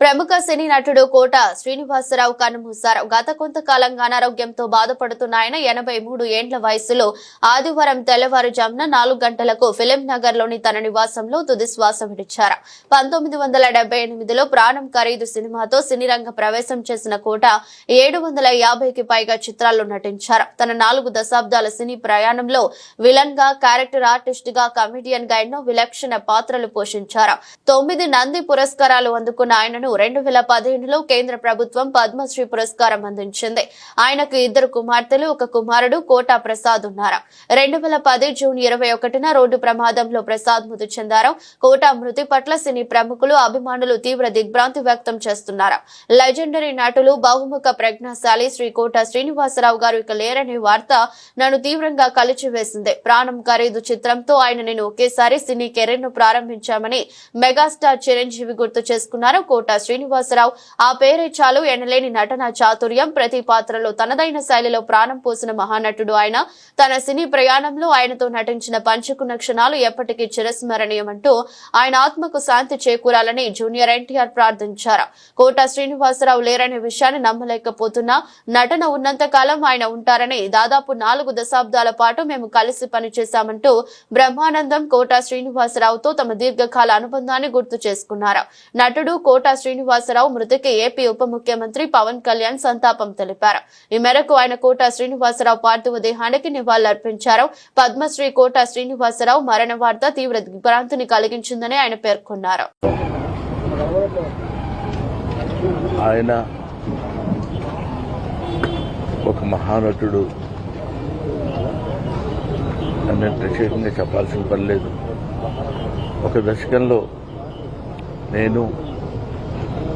ప్రముఖ సినీ నటుడు కోట శ్రీనివాసరావు కన్నుమూశారు గత కొంతకాలంగా అనారోగ్యంతో బాధపడుతున్న ఆయన ఎనభై మూడు ఏండ్ల వయసులో ఆదివారం తెల్లవారుజామున నాలుగు గంటలకు ఫిలిం నగర్లోని తన నివాసంలో తుదిశ్వాస విడిచారు. పంతొమ్మిది వందల డెబ్బై ఎనిమిదిలో ప్రాణం ఖరీదు సినిమాతో సినీరంగ ప్రవేశం చేసిన కోట ఏడు వందల యాభైకి పైగా చిత్రాల్లో నటించారు. తన నాలుగు దశాబ్దాల సినీ ప్రయాణంలో విలన్గా క్యారెక్టర్ ఆర్టిస్ట్గా కమెడియన్గా ఎన్నో విలక్షణ పాత్రలు పోషించారు. తొమ్మిది నంది పురస్కారాలు అందుకున్న ఆయనను రెండు వేల పదిహేనులో కేంద్ర ప్రభుత్వం పద్మశ్రీ పురస్కారం అందించింది. ఆయనకు ఇద్దరు కుమార్తెలు ఒక కుమారుడు కోటా ప్రసాద్ ఉన్నారు. రెండు వేల పది జూన్ ఇరవై ఒకటిన రోడ్డు ప్రమాదంలో ప్రసాద్ మృతి చెందారు. కోటా మృతి పట్ల సినీ ప్రముఖులు అభిమానులు తీవ్ర దిగ్భ్రాంతి వ్యక్తం చేస్తున్నారు. లెజెండరీ నటులు బహుముఖ ప్రజ్ఞాశాలి శ్రీ కోట శ్రీనివాసరావు గారు ఇక లేరనే వార్త నన్ను తీవ్రంగా కలిచివేసింది. ప్రాణం ఖరీదు చిత్రంతో ఆయన నేను ఒకేసారి సినీ కెరీర్ను ప్రారంభించామని మెగాస్టార్ చిరంజీవి గుర్తు చేసుకున్నారు కోట శ్రీనివాసరావు. ఆ పేరే చాలు ఎనలేని నటన చాతుర్యం. ప్రతి పాత్రలో తనదైన శైలిలో ప్రాణం పోసిన మహానటుడు ఆయన. తన సినీ ప్రయాణంలో ఆయనతో నటించిన పంచుకున్న క్షణాలు ఎప్పటికీ చిరస్మరణీయమంటూ ఆయన ఆత్మకు శాంతి చేకూరాలని జూనియర్ ఎన్టీఆర్ ప్రార్థించారు. కోట శ్రీనివాసరావు లేరనే విషయాన్ని నమ్మలేకపోతున్నా నటన ఉన్నంత కాలం ఆయన ఉంటారని దాదాపు నాలుగు దశాబ్దాల పాటు మేము కలిసి పనిచేశామంటూ బ్రహ్మానందం కోట శ్రీనివాసరావుతో తమ దీర్ఘకాల అనుబంధాన్ని గుర్తు చేసుకున్నారు. నటుడు కోట శ్రీనివాసరావు మృతికి ఏపీ ఉప ముఖ్యమంత్రి పవన్ కళ్యాణ్ సంతాపం తెలిపారు. ఈ మేరకు ఆయన కోట శ్రీనివాసరావు పార్థివ దేహానికి నివాళులర్పించారు. పద్మశ్రీ కోట శ్రీనివాసరావు మరణ వార్త తీవ్ర దిగ్భ్రాంతిని కలిగించిందని ఆయన పేర్కొన్నారు. ఆయన ఒక మహానటుడు. ప్రత్యేకంగా చెప్పాల్సిన పని లేదు. ఒక దశకంలో నేను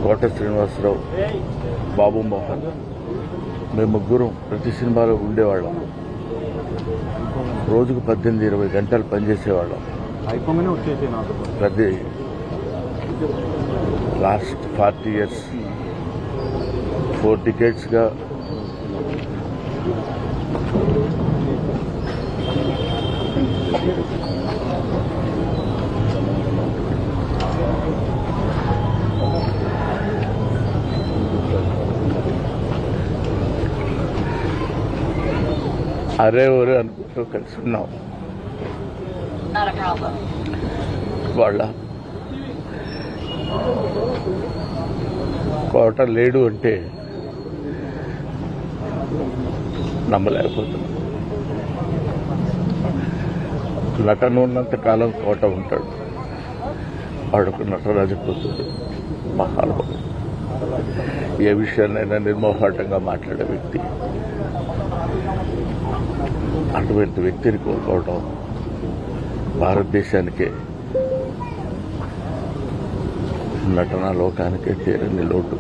కోట శ్రీనివాసరావు బాబు మోహన్. మేము ముగ్గురం ప్రతి సినిమాలో ఉండేవాళ్ళం. రోజుకు పద్దెనిమిది ఇరవై గంటలు పనిచేసేవాళ్ళం. ప్రతి లాస్ట్ ఫార్టీ ఇయర్స్ ఫోర్ టికెట్స్గా అరే ఒరే అనుకుంటూ కలిసి ఉన్నాం. వాళ్ళ కోట లేడు అంటే నమ్మలేకపోతున్నాం నటన ఉన్నంత కాలం కోట ఉంటాడు. వాడొక నటరాజ కూతురు మహానుభావుడు. ఏ విషయాన్నైనా నిర్మోహాటంగా మాట్లాడే వ్యక్తి. అటువంటి వ్యక్తిని కోల్పోవడం భారతదేశానికే నటనా లోకానికే తీరని లోటు.